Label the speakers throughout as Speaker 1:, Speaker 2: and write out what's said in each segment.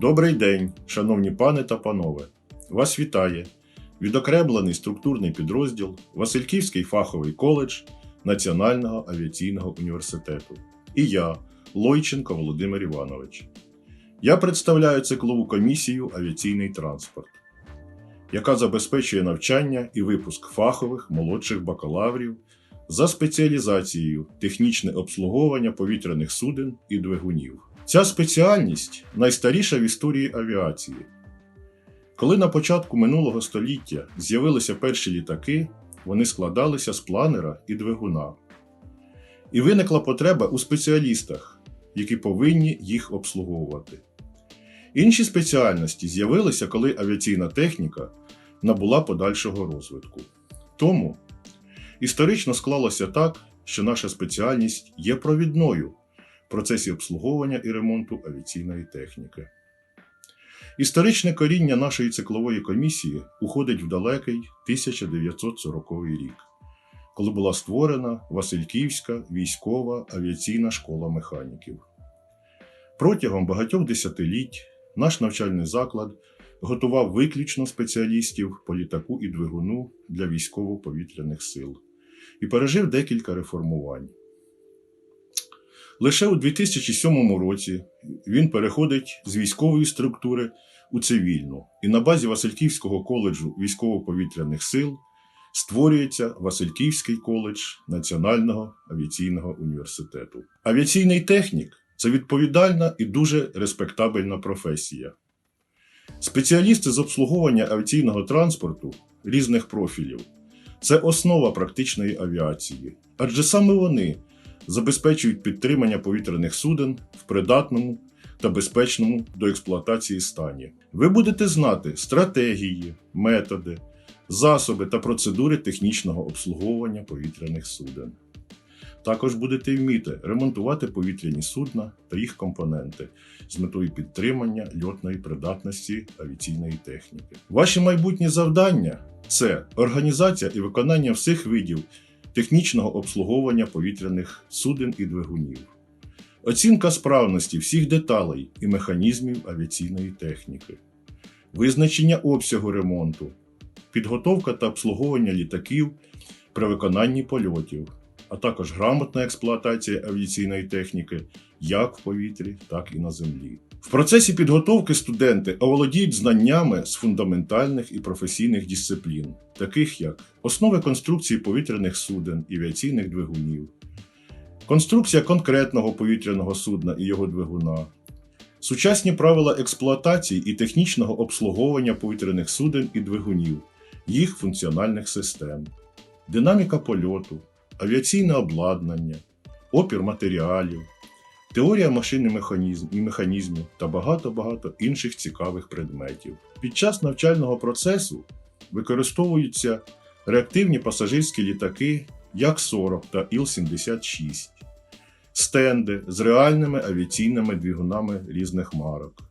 Speaker 1: Добрий день, шановні пани та панове. Вас вітає відокремлений структурний підрозділ Васильківський фаховий коледж Національного авіаційного університету. І я, Лойченко Володимир Іванович. Я представляю циклову комісію Авіаційний транспорт, яка забезпечує навчання і випуск фахових молодших бакалаврів за спеціалізацією технічне обслуговування повітряних суден і двигунів. Ця спеціальність найстаріша в історії авіації. Коли на початку минулого століття з'явилися перші літаки, вони складалися з планера і двигуна. І виникла потреба у спеціалістах, які повинні їх обслуговувати. Інші спеціальності з'явилися, коли авіаційна техніка набула подальшого розвитку. Тому історично склалося так, що наша спеціальність є провідною процесі обслуговування і ремонту авіаційної техніки. Історичне коріння нашої циклової комісії уходить в далекий 1940 рік, коли була створена Васильківська військова авіаційна школа механіків. Протягом багатьох десятиліть наш навчальний заклад готував виключно спеціалістів по літаку і двигуну для військово-повітряних сил і пережив декілька реформувань. Лише у 2007 році він переходить з військової структури у цивільну, і на базі Васильківського коледжу військово-повітряних сил створюється Васильківський коледж Національного авіаційного університету. Авіаційний технік це відповідальна і дуже респектабельна професія. Спеціалісти з обслуговування авіаційного транспорту різних профілів це основа практичної авіації, адже саме вони забезпечують підтримання повітряних суден в придатному та безпечному до експлуатації стані. Ви будете знати стратегії, методи, засоби та процедури технічного обслуговування повітряних суден. Також будете вміти ремонтувати повітряні судна та їх компоненти з метою підтримання льотної придатності авіаційної техніки. Ваші майбутні завдання це організація і виконання всіх видів технічного обслуговування повітряних суден і двигунів, оцінка справності всіх деталей і механізмів авіаційної техніки, визначення обсягу ремонту, підготовка та обслуговування літаків при виконанні польотів, а також грамотна експлуатація авіаційної техніки як в повітрі, так і на землі. В процесі підготовки студенти оволодіють знаннями з фундаментальних і професійних дисциплін, таких як основи конструкції повітряних суден і авіаційних двигунів, конструкція конкретного повітряного судна і його двигуна, сучасні правила експлуатації і технічного обслуговування повітряних суден і двигунів, їх функціональних систем, динаміка польоту, авіаційне обладнання, опір матеріалів теорія машин і механізмів та багато-багато інших цікавих предметів. Під час навчального процесу використовуються реактивні пасажирські літаки Як-40 та Іл-76, стенди з реальними авіаційними двигунами різних марок,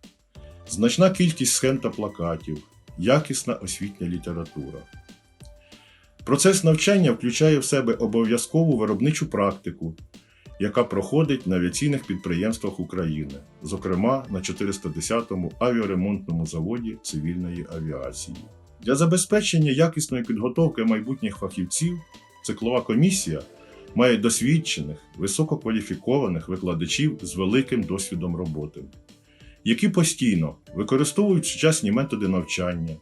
Speaker 1: значна кількість схем та плакатів, якісна освітня література. Процес навчання включає в себе обов'язкову виробничу практику, яка проходить на авіаційних підприємствах України, зокрема на 410-му авіаремонтному заводі цивільної авіації. Для забезпечення якісної підготовки майбутніх фахівців циклова комісія має досвідчених, висококваліфікованих викладачів з великим досвідом роботи, які постійно використовують сучасні методи навчання,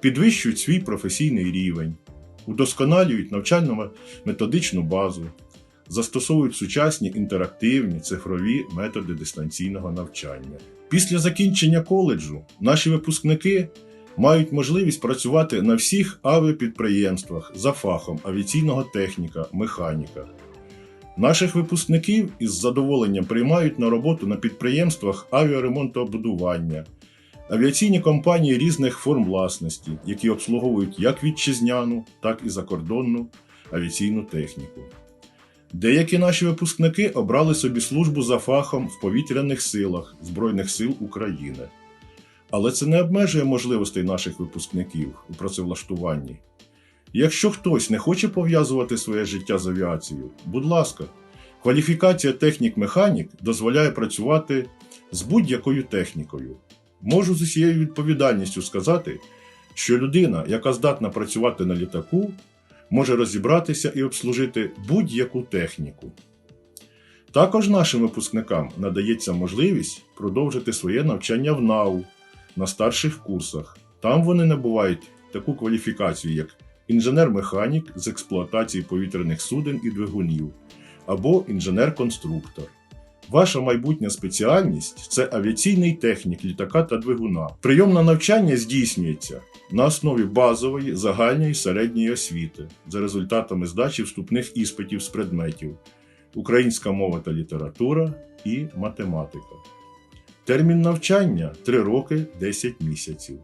Speaker 1: підвищують свій професійний рівень, удосконалюють навчально-методичну базу, застосовують сучасні інтерактивні цифрові методи дистанційного навчання. Після закінчення коледжу наші випускники мають можливість працювати на всіх авіапідприємствах за фахом авіаційного техніка, механіка. Наших випускників із задоволенням приймають на роботу на підприємствах авіаремонтобудування, авіаційні компанії різних форм власності, які обслуговують як вітчизняну, так і закордонну авіаційну техніку. Деякі наші випускники обрали собі службу за фахом в повітряних силах Збройних сил України. Але це не обмежує можливостей наших випускників у працевлаштуванні. Якщо хтось не хоче пов'язувати своє життя з авіацією, будь ласка, кваліфікація технік-механік дозволяє працювати з будь-якою технікою, Можу з усією відповідальністю сказати, що людина, яка здатна працювати на літаку, може розібратися і обслужити будь-яку техніку. Також нашим випускникам надається можливість продовжити своє навчання в НАУ на старших курсах. Там вони набувають таку кваліфікацію, як інженер-механік з експлуатації повітряних суден і двигунів або інженер-конструктор. Ваша майбутня спеціальність це авіаційний технік літака та двигуна. Прийом на навчання здійснюється на основі базової, загальної середньої освіти за результатами здачі вступних іспитів з предметів українська мова та література і математика. Термін навчання 3 роки 10 місяців.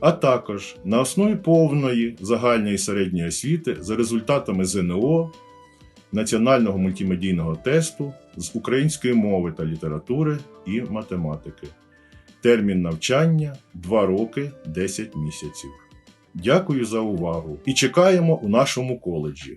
Speaker 1: А також на основі повної загальної середньої освіти за результатами ЗНО, національного мультимедійного тесту з української мови та літератури і математики. Термін навчання 2 роки 10 місяців. Дякую за увагу і чекаємо у нашому коледжі.